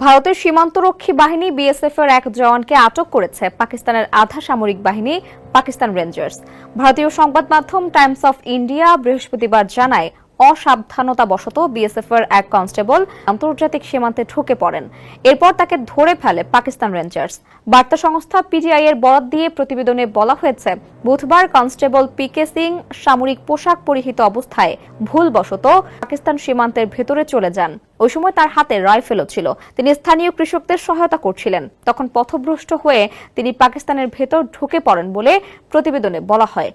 ভারতের সীমান্তরক্ষী বাহিনী বিএসএফ এর এক জওয়ানকে আটক করেছে পাকিস্তানের আধা সামরিক বাহিনী, পাকিস্তান রেঞ্জার্স ভারতীয় সংবাদ মাধ্যম টাইমস অফ ইন্ডিয়া বৃহস্পতিবার জানায় অসাবধানতাবশত বিএসএফ এর এক কনস্টেবল আন্তর্জাতিক সীমান্তে ঢুকে পড়েন। এরপর তাকে ধরে ফেলে পাকিস্তান রেঞ্জার্স। বার্তা সংস্থা পিটিআই এর বরাত দিয়ে প্রতিবেদনে বলা হয়েছে, বুধবার কনস্টেবল পি কে সিং সামরিক পোশাক পরিহিত অবস্থায় ভুলবশত পাকিস্তান সীমান্তের ভেতরে চলে যান। ওই সময় তার হাতে রাইফেলও ছিল। তিনি স্থানীয় কৃষকদের সহায়তা করছিলেন। তখন পথভ্রষ্ট হয়ে তিনি পাকিস্তানের ভেতর ঢুকে পড়েন বলে প্রতিবেদনে বলা হয়।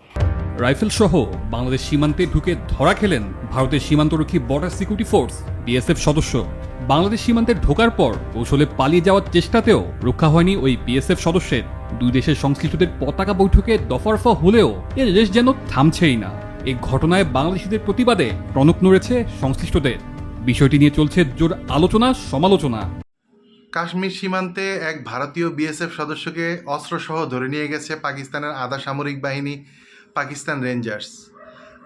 রাইফেল সহ বাংলাদেশ সীমান্তে ঢুকে ধরা খেলেন ভারতের সীমান্তরক্ষী বর্ডার সিকিউরিটি ফোর্স বিএসএফ সদস্য। বাংলাদেশ সীমান্তে ঢোকার পর কৌশলে পালিয়ে যাওয়ার চেষ্টাতেও রক্ষা হয়নি ওই বিএসএফ সদস্যের। দুই দেশের সংশ্লিষ্টদের পতাকা বৈঠকে দফারফা হলেও এর রেশ যেন থামছেই না। এই ঘটনায় বাংলাদেশিদের প্রতিবাদে টনক নড়েছে সংশ্লিষ্টদের। বিষয়টি নিয়ে চলছে জোর আলোচনা, সমালোচনা। কাশ্মীর সীমান্তে এক ভারতীয় বিএসএফ সদস্যকে অস্ত্রসহ ধরে নিয়ে গেছে পাকিস্তানের আধা সামরিক বাহিনী। পাকিস্তান রেঞ্জার্স।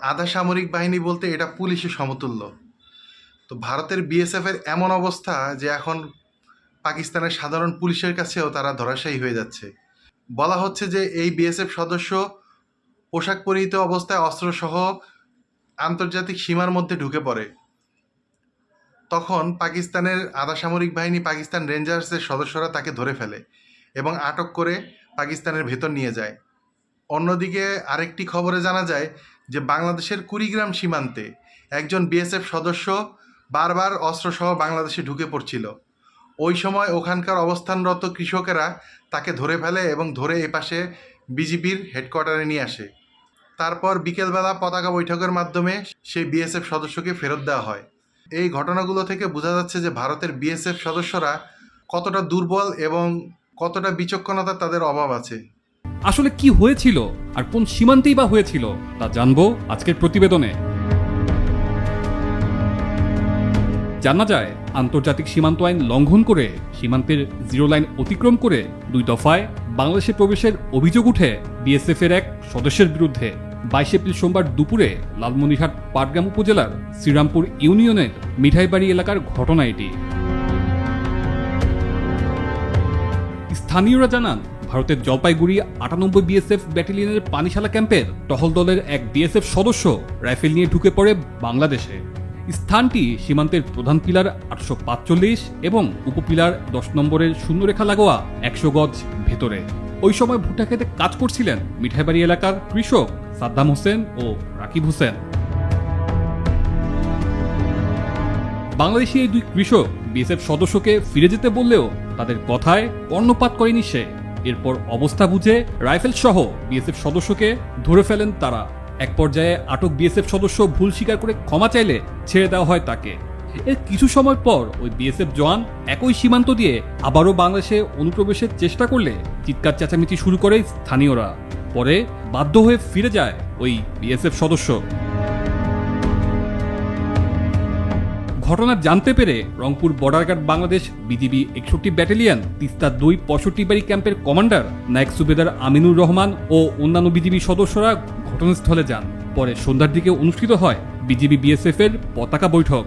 আধা সামরিক বাহিনী বলতে এটা পুলিশের সমতুল্য। তো ভারতের বিএসএফের এমন অবস্থা যে এখন পাকিস্তানের সাধারণ পুলিশের কাছেও তারা ধরাশায়ী হয়ে যাচ্ছে। বলা হচ্ছে যে এই বিএসএফ সদস্য পোশাক পরিহিত অবস্থায় অস্ত্রসহ আন্তর্জাতিক সীমার মধ্যে ঢুকে পড়ে। তখন পাকিস্তানের আধা সামরিক বাহিনী পাকিস্তান রেঞ্জার্সের সদস্যরা তাকে ধরে ফেলে এবং আটক করে পাকিস্তানের ভেতর নিয়ে যায়। অন্যদিকে আরেকটি খবরে জানা যায় যে বাংলাদেশের কুড়িগ্রাম সীমান্তে একজন বিএসএফ সদস্য বারবার অস্ত্রসহ বাংলাদেশে ঢুকে পড়ছিল। ওই সময় ওখানকার অবস্থানরত কৃষকেরা তাকে ধরে ফেলে এবং ধরে এপাশে বিজিবির হেডকোয়ার্টারে নিয়ে আসে। তারপর বিকেলবেলা পতাকা বৈঠকের মাধ্যমে সেই বিএসএফ সদস্যকে ফেরত দেওয়া হয়। এই ঘটনাগুলো থেকে বোঝা যাচ্ছে যে ভারতের বিএসএফ সদস্যরা কতটা দুর্বল এবং কতটা বিচক্ষণতা তাদের অভাব আছে। আসলে কি হয়েছিল আর কোন সীমান্তেই বা হয়েছিল তা জানব আজকের প্রতিবেদনে। জানা যায়, আন্তর্জাতিক সীমান্ত আইন লঙ্ঘন করে সীমান্তের জিরো লাইন অতিক্রম করে দুই দফায় বাংলাদেশে প্রবেশের অভিযোগ উঠে বিএসএফ এর এক সদস্যের বিরুদ্ধে। বাইশ এপ্রিল সোমবার দুপুরে লালমনিরহাট পাটগ্রাম উপজেলার শ্রীরামপুর ইউনিয়নের মিঠাইবাড়ি এলাকার ঘটনা এটি। স্থানীয়রা জানান ভারতের জলপাইগুড়ি আটানব্বই বিএসএফ ব্যাটালিয়নের পানিশালা ক্যাম্পের টহল দলের এক বিএসএফ সদস্য রাইফেল নিয়ে ঢুকে পড়ে বাংলাদেশে। স্থানটি সীমান্তের প্রধান পিলার আটশো পাঁচচল্লিশ এবং উপপিলার দশ নম্বরের শূন্যরেখা লাগোয়া একশো গজ ভেতরে। ওই সময় ভুট্টা খেতে কাজ করছিলেন মিঠাইবাড়ি এলাকার কৃষক সাদ্দাম হোসেন ও রাকিব হোসেন। বাংলাদেশি এই দুই কৃষক বিএসএফ সদস্যকে ফিরে যেতে বললেও তাদের কথায় কর্ণপাত করেনি সে। এরপর অবস্থা বুঝে রাইফেল সহ বিএসএফ সদস্যকে ধরে ফেলেন তারা। এক পর্যায়ে আটক বিএসএফ সদস্য ভুল স্বীকার করে ক্ষমা চাইলে ছেড়ে দেওয়া হয় তাকে। এর কিছু সময় পর ওই বিএসএফ জওয়ান একই সীমান্ত দিয়ে আবারও বাংলাদেশে অনুপ্রবেশের চেষ্টা করলে চিৎকার চেঁচামেচি শুরু করে স্থানীয়রা। পরে বাধ্য হয়ে ফিরে যায় ওই বিএসএফ সদস্য। ঘটনা জানতে পেরে Rangpur border guard Bangladesh BGB একষট্টি ব্যাটালিয়ন তিস্তা দুই পঁয়ষট্টি বাড়ি ক্যাম্পের কমান্ডার নায়ক সুবেদার আমিনুর রহমান ও অন্যান্য বিজিবি সদস্যরা ঘটনাস্থলে যান। পরে সন্ধ্যার দিকে অনুষ্ঠিত হয় বিজিবি বিএসএফ এর পতাকা বৈঠক।